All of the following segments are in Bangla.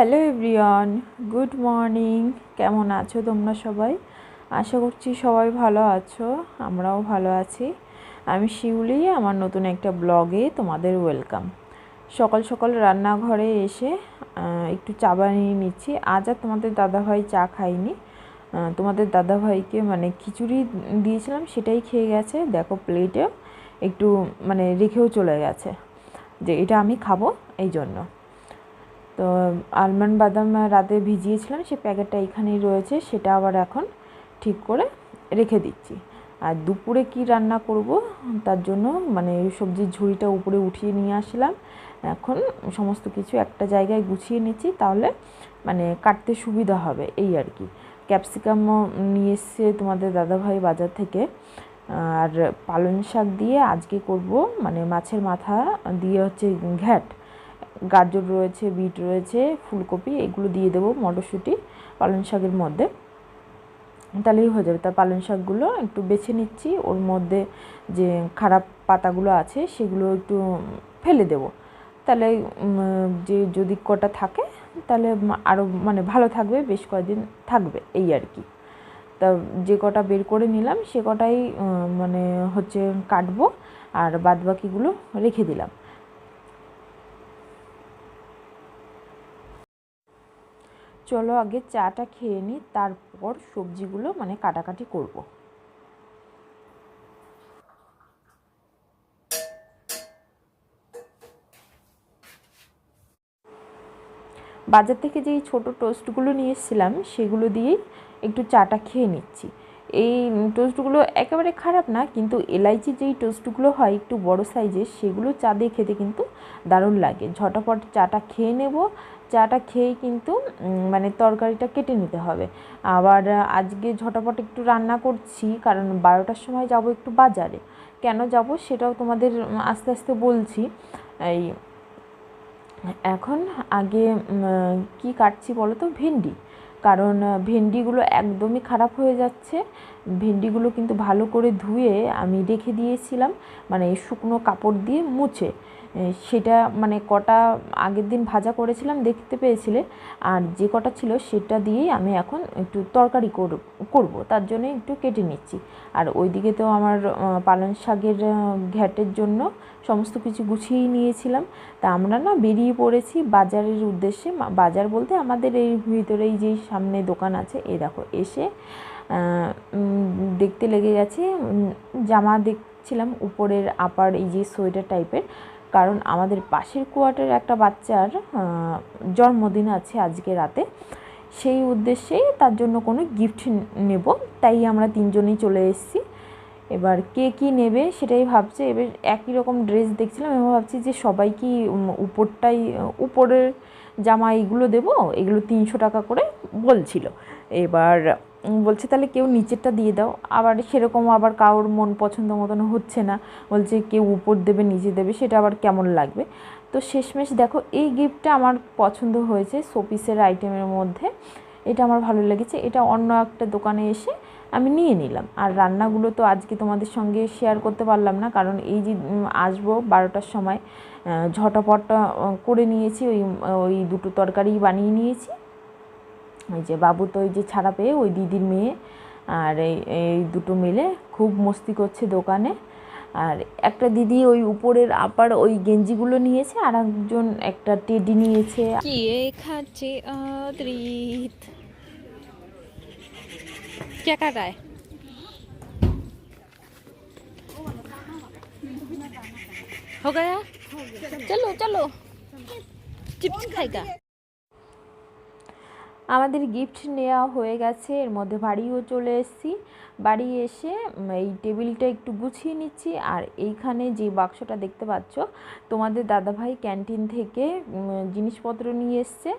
Hello everyone, good morning. কেমন আছো তোমরা সবাই? আশা করছি সবাই ভালো আছো, আমরাও ভালো আছি। আমি শিউলি, আমার নতুন একটা ব্লগে তোমাদের ওয়েলকাম। সকাল সকাল রান্নাঘরে এসে একটু চা বানিয়ে নিচ্ছি। আজ আর তোমাদের দাদাভাই চা খাইনি তোমাদের দাদাভাইকে মানে খিচুড়ি দিয়েছিলাম, সেটাই খেয়ে গেছে। দেখো প্লেটে একটু মানে রেখেও চলে গেছে যে এটা আমি খাব এই জন্য তো আলমন্ড বাদাম রাতে ভিজিয়েছিলাম, সেই প্যাকেটটা এখানেই রয়েছে, সেটা আবার এখন ঠিক করে রেখে দিচ্ছি। আর দুপুরে কি রান্না করব? তার জন্য মানে সবজির ঝুড়িটা উপরে উঠিয়ে নিয়ে আসলাম। এখন সমস্ত কিছু একটা জায়গায় গুছিয়ে নিচ্ছি, তাহলে মানে কাটতে সুবিধা হবে, এই আর কি। ক্যাপসিকামও নিয়ে এসছে তোমাদের দাদাভাই বাজার থেকে। আর পালং শাক দিয়ে আজকে করব মানে মাছের মাথা দিয়ে হচ্ছে ঘ্যাট। গাজর রয়েছে, বিট রয়েছে, ফুলকপি, এগুলো দিয়ে দেবো মটরশুঁটি পালং শাকের মধ্যে। তাহলেই হয়ে যাবে। তার পালং শাকগুলো একটু বেছে নিচ্ছি। ওর মধ্যে যে খারাপ পাতাগুলো আছে, সেগুলো একটু ফেলে দেবো। তাহলে যে যদি কটা থাকে, তাহলে আরও মানে ভালো থাকবে, বেশ কয়েকদিন থাকবে, এই আর কি। তা যে কটা বের করে নিলাম, সে কটাই মানে হচ্ছে কাটবো, আর বাদবাকিগুলো রেখে দিলাম। চলো আগে চাটা খেয়ে নিই তারপর সবজিগুলো মানে কাটাকাটি করব। বাজার থেকে যেই ছোট টোস্টগুলো নিয়ে এসেছিলাম, সেগুলো দিয়েই একটু চাটা খেয়ে নিচ্ছি এই টোস্টগুলো একেবারে খারাপ না, কিন্তু এলাইচি যেই টোস্টগুলো হয় একটু বড় সাইজের, সেগুলো চা দিয়ে খেতে কিন্তু দারুণ লাগে ঝটাপট চাটা খেয়ে নেব চাটা খেয়েই কিন্তু মানে তরকারিটা কেটে নিতে হবে। আবার আজকে ঝটাপট একটু রান্না করছি, কারণ বারোটার সময় যাব একটু বাজারে। কেন যাব সেটাও তোমাদের আস্তে আস্তে বলছি। এই, এখন আগে কি কাটছি বলো তো? ভেন্ডি। কারণ ভেন্ডিগুলো একদমই খারাপ হয়ে যাচ্ছে। ভেন্ডিগুলো কিন্তু ভালো করে ধুয়ে আমি রেখে দিয়েছিলাম মানে শুকনো কাপড় দিয়ে মুছে। সেটা মানে কটা আগের দিন ভাজা করেছিলাম, দেখতে পেয়েছিলে। আর যে কটা ছিল সেটা দিয়েই আমি এখন একটু তরকারি করব তার জন্য একটু কেটে নিচ্ছি। আর ওইদিকে তো আমার পালং শাকের ঘ্যাটের জন্য সমস্ত কিছু গুছিয়েই নিয়েছিলাম। তা আমরা না বেরিয়ে পড়েছি বাজারের উদ্দেশ্যে। বাজার বলতে আমাদের এই ভিতরেই যেই সামনে দোকান আছে এই দেখো, এসে দেখতে লেগে গেছে। জামা দেখছিলাম উপরের আপার এই যে সোয়েটার টাইপের। কারণ আমাদের পাশের কোয়ার্টারে একটা বাচ্চার জন্মদিন আছে আজকে রাতে। সেই উদ্দেশ্যেই তার জন্য কোনো গিফট নেব। তাই আমরা তিনজনেই চলে এসেছি। এবার কে কী নেবে সেটাই ভাবছে। এবার একই রকম ড্রেস দেখছিলাম এবং ভাবছি যে সবাই কি উপরটাই, উপরের জামা এগুলো দেবো? এগুলো তিনশো টাকা করে বলছিল। এবার বলছে, তাহলে কেউ নিচেরটা দিয়ে দাও। আবার সেরকম আবার কারোর মন পছন্দ মতন হচ্ছে না। বলছে, কেউ উপর দেবে, নিচে দেবে, সেটা আবার কেমন লাগবে? তো শেষমেশ দেখো, এই গিফটটা আমার পছন্দ হয়েছে শোপিসের আইটেমের মধ্যে। এটা আমার ভালো লেগেছে। এটা অন্য একটা দোকানে এসে আমি নিয়ে নিলাম। আর রান্নাগুলো তো আজকে তোমাদের সঙ্গে শেয়ার করতে পারলাম না, কারণ এই যে আসব বারোটার সময় ঝটাপট করে নিয়েছি। ওই ওই দুটো তরকারি বানিয়ে নিয়েছি। ওই যে বাবু তো ওই যে ছাড়া পেয়ে ওই দিদির মেয়ে আর এই এই দুটো মিলে খুব মস্তি করছে দোকানে আর একটা দিদি ওই উপরের আপার ওই গেঞ্জিগুলো নিয়েছে আর একজন একটা টেডি নিয়েছে কি খাচ্ছে अद्रित क्या कर रहा है हो गया चलो चलो चिप्स खाएगा আমাদের গিফট নেওয়া হয়ে গেছে, এর মধ্যে বাড়িও চলে এসেছি। বাড়ি এসে এই টেবিলটা একটু গুছিয়ে নিচ্ছি। আর এইখানে যে বাক্সটা দেখতে পাচ্ছ, তোমাদের দাদাভাই ক্যান্টিন থেকে জিনিসপত্র নিয়ে এসছে।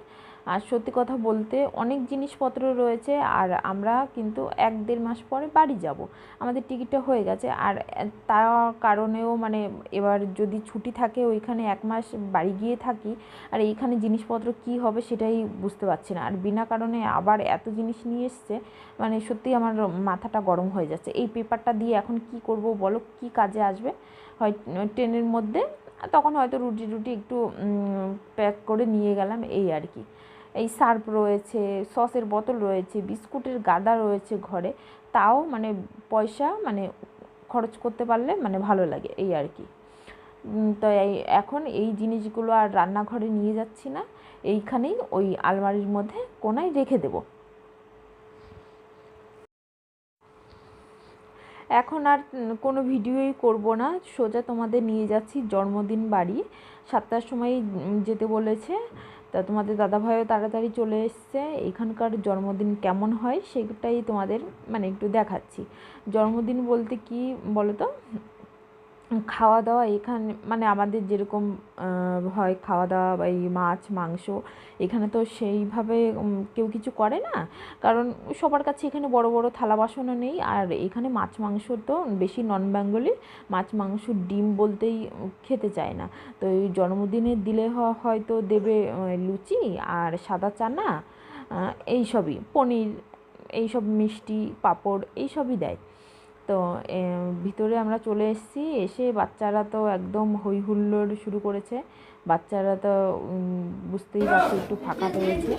আর সত্যি কথা বলতে অনেক জিনিসপত্র রয়েছে আর আমরা কিন্তু এক দেড় মাস পরে বাড়ি যাব। আমাদের টিকিটটা হয়ে গেছে আর তার কারণেও মানে এবার যদি ছুটি থাকে ওইখানে এক মাস বাড়ি গিয়ে থাকি আর এইখানে জিনিসপত্র কি হবে সেটাই বুঝতে পারছি না। আর বিনা কারণে আবার এত জিনিস নিয়ে এসছে মানে সত্যি আমার মাথাটা গরম হয়ে যাচ্ছে। এই পেপারটা দিয়ে এখন কি করব বলো? কি কাজে আসবে? হয় ট্রেনের মধ্যে, তখন হয়তো রুটি রুটি একটু প্যাক করে নিয়ে গেলাম, এই আর কি। এই সার্ফ রয়েছে, সসের বোতল রয়েছে, বিস্কুটের গাদা রয়েছে ঘরে, তাও মানে পয়সা মানে খরচ করতে পারলে মানে ভালো লাগে এই আর কি। তো এই এখন এই জিনিসগুলো আর রান্নাঘরে নিয়ে যাচ্ছি না, এইখানেই ওই আলমারির মধ্যে কোনায় রেখে দেবো। এখন আর কোনো ভিডিওই করব না, সোজা তোমাদের নিয়ে যাচ্ছি জন্মদিন বাড়ি, সাতটার সময় যেতে বলেছে তা তোমাদের দাদাভাইও তাড়াতাড়ি চলে এসছে। এখানকার জন্মদিন কেমন হয় সেটাই তোমাদের মানে একটু দেখাচ্ছি। জন্মদিন বলতে কি বলো তো খাওয়া দাওয়া এখানে মানে আমাদের যেরকম হয় খাওয়া দাওয়া বা এই মাছ, মাংস, এখানে তো সেইভাবে কেউ কিছু করে না। কারণ সবার কাছে এখানে বড় বড় থালা বাসনও নেই। আর এখানে মাছ, মাংস তো বেশি নন বেঙ্গলি মাছ, মাংস, ডিম বলতেই খেতে চায় না। তো এই জন্মদিনে দিলে হয়তো দেবে লুচি আর সাদা চানা এইসবই। পনির, এইসব মিষ্টি, পাঁপড়, এইসবই দেয়। তো ভিতরে আমরা চলে এসেছি এসে বাচ্চারা তো একদম হই হুল্লোড় শুরু করেছে। বাচ্চারা তো বুঝতেই পারছে একটু ফাঁকা পেয়েছে।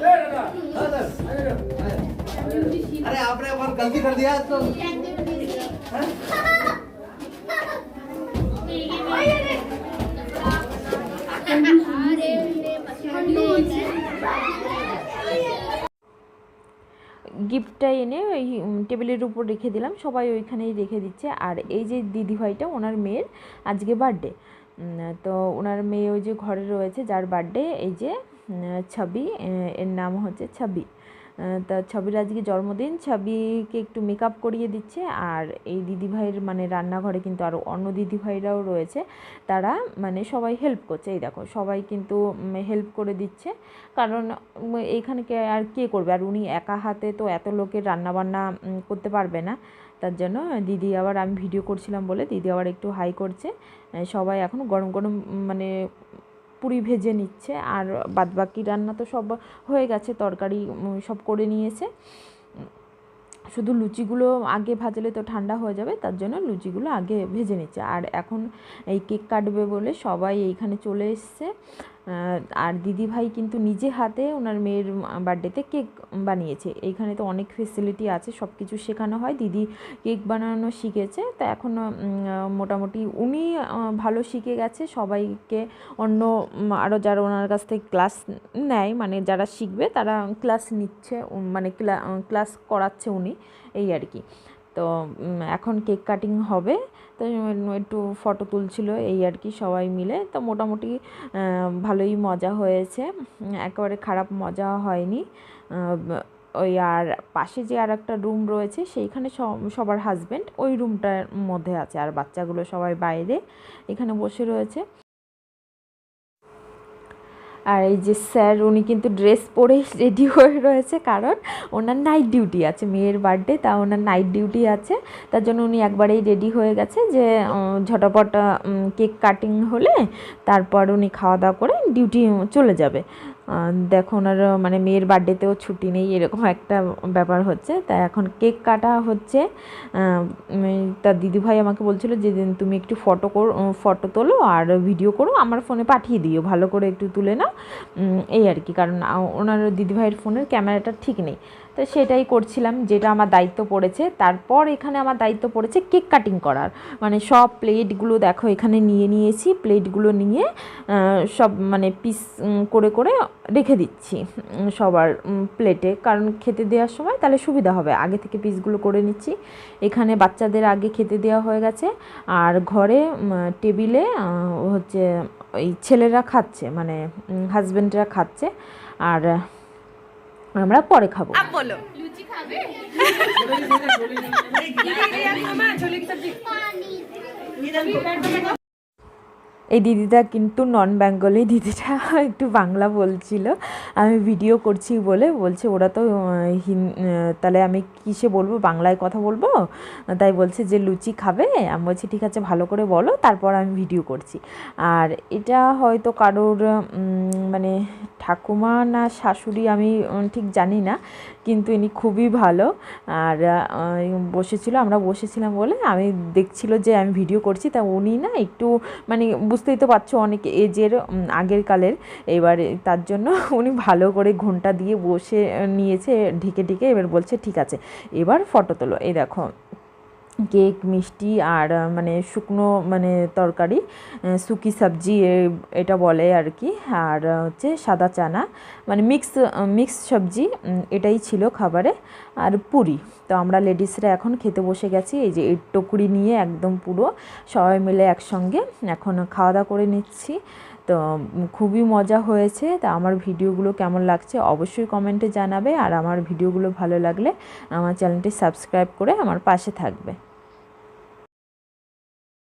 Thank you. গিফটটা এনে ওই টেবিলের উপর রেখে দিলাম। সবাই ওইখানেই রেখে দিচ্ছে। আর এই যে দিদিভাইটা, ওনার মেয়ের আজকে বার্থডে। তো ওনার মেয়ে ওই যে ঘরে রয়েছে, যার বার্থডে এই যে ছবি এর নাম হচ্ছে ছবি। তা ছবির আজকে জন্মদিন। ছবিকে একটু মেকআপ করিয়ে দিচ্ছে। আর এই দিদিভাইয়ের মানে রান্নাঘরে কিন্তু আরও অন্য দিদিভাইরাও রয়েছে। তারা মানে সবাই হেল্প করছে। এই দেখো সবাই কিন্তু হেল্প করে দিচ্ছে। কারণ উম, এইখানে কে আর কে করবে? আর উনি একা হাতে তো এত লোকের রান্নাবান্না করতে পারবে না। তার জন্য দিদি আবার আমি ভিডিও করছিলাম বলে দিদি আবার একটু হাই করছে। সবাই এখন গরম গরম মানে পুরি ভেজে নিচ্ছে আর বাদবাকি রান্না তো সব হয়ে গেছে, তরকারি সব করে নিয়েছে। শুধু লুচিগুলো আগে ভাজলে তো ঠান্ডা হয়ে যাবে, তার জন্য লুচিগুলো আগে ভেজে নিচ্ছে। আর এখন এই কেক কাটবে বলে সবাই এইখানে চলে এসছে। আর দিদিভাই কিন্তু নিজে হাতে ওনার মেয়ের বার্থডেতে কেক বানিয়েছে। এইখানে তো অনেক ফেসিলিটি আছে সব কিছু শেখানো হয়। দিদি কেক বানানো শিখেছে। তা এখন মোটামুটি উনি ভালো শিখে গেছে। সবাইকে অন্য আরও যারা ওনার কাছ থেকে ক্লাস নেয় মানে যারা শিখবে, তারা ক্লাস নিচ্ছে মানে ক্লাস করাচ্ছে উনি, এই আর কি। তো এখন কেক কাটিং হবে। তো একটু ফটো তুলছিল এই আর কি সবাই মিলে। তো, মোটামুটি ভালোই মজা হয়েছে। একেবারে খারাপ মজা হয়নি। ওই আর পাশে যে আর একটা রুম রয়েছে, সেইখানে সব- সবার হাজব্যান্ড ওই রুমটার মধ্যে আছে। আর বাচ্চাগুলো সবাই বাইরে এখানে বসে রয়েছে। আর এই যে স্যার, উনি কিন্তু ড্রেস পরেই রেডি হয়ে রয়েছে, কারণ ওনার নাইট ডিউটি আছে, মেয়ের বার্থডে তা ওনার নাইট ডিউটি আছে। তার জন্য উনি একবারেই রেডি হয়ে গেছে যে ঝটাপট কেক কাটিং হলে তারপর উনি খাওয়া দাওয়া করে ডিউটি চলে যাবে। দেখো ওনার মানে মেয়ের বার্থডেতেও ছুটি নেই, এরকম একটা ব্যাপার হচ্ছে। তাই এখন কেক কাটা হচ্ছে। তার দিদিভাই আমাকে বলছিল যে তুমি একটু ফটো কর ফটো তোলো আর ভিডিও করো, আমার ফোনে পাঠিয়ে দিও, ভালো করে একটু তুলে নাও। এই আর কি, কারণ ওনার দিদিভাইয়ের ফোনের ক্যামেরাটা ঠিক নেই। তো সেটাই করছিলাম, যেটা আমার দায়িত্ব পড়েছে। তারপর এখানে আমার দায়িত্ব পড়েছে কেক কাটিং করার। মানে সব প্লেটগুলো দেখো, এখানে নিয়ে নিয়েছি। প্লেটগুলো নিয়ে সব মানে পিস করে করে রেখে দিচ্ছি সবার প্লেটে। কারণ খেতে দেওয়ার সময় তাহলে সুবিধা হবে। আগে থেকে পিসগুলো করে নিচ্ছি। এখানে বাচ্চাদের আগে খেতে দেওয়া হয়ে গেছে। আর ঘরে টেবিলে হচ্ছে, ওই ছেলেরা খাচ্ছে মানে হাজব্যান্ডরা খাচ্ছে। আর আমরা পরে খাব। এই দিদিটা কিন্তু নন বেঙ্গলি দিদিটা একটু বাংলা বলছিল। আমি ভিডিও করছি বলে বলছে, ওরা তো তাহলে আমি কিসে বলব? বাংলায় কথা বলব? তাই বলছে যে, লুচি খাবে? আমি বলছি, ঠিক আছে, ভালো করে বলো, তারপর আমি ভিডিও করছি। আর এটা হয়তো কারোর মানে ঠাকুমা না শাশুড়ি আমি ঠিক জানি না। কিন্তু ইনি খুবই ভালো। আর বসেছিল, আমরা বসেছিলাম বলে আমি দেখছিল যে আমি ভিডিও করছি, তা উনি না একটু মানে বুঝতেই তো পারছ অনেক এজের আগের কালের। এবার তার জন্য উনি ভালো করে ঘণ্টা দিয়ে বসে নিয়েছে, ঢেকে ঢেকে এবার বলছে, ঠিক আছে, এবার ফটো তোলো। এই দেখো কেক, মিষ্টি আর মানে শুকনো মানে তরকারি শুকি সবজি এটা বলে আর কি। আর হচ্ছে সাদা চানা মানে মিক্স মিক্স সবজি এটাই ছিল খাবারে। আর পুরি, তো আমরা লেডিসরা এখন খেতে বসে গেছি, এই যে এই টুকরি নিয়ে একদম পুরো সবাই মিলে একসঙ্গে। এখন খাওয়া দাওয়া করে নিচ্ছি। তো খুবই মজা হয়েছে। তা আমার ভিডিওগুলো কেমন লাগছে অবশ্যই কমেন্টে জানাবে। আর আমার ভিডিওগুলো ভালো লাগলে আমার চ্যানেলটি সাবস্ক্রাইব করে আমার পাশে থাকবে।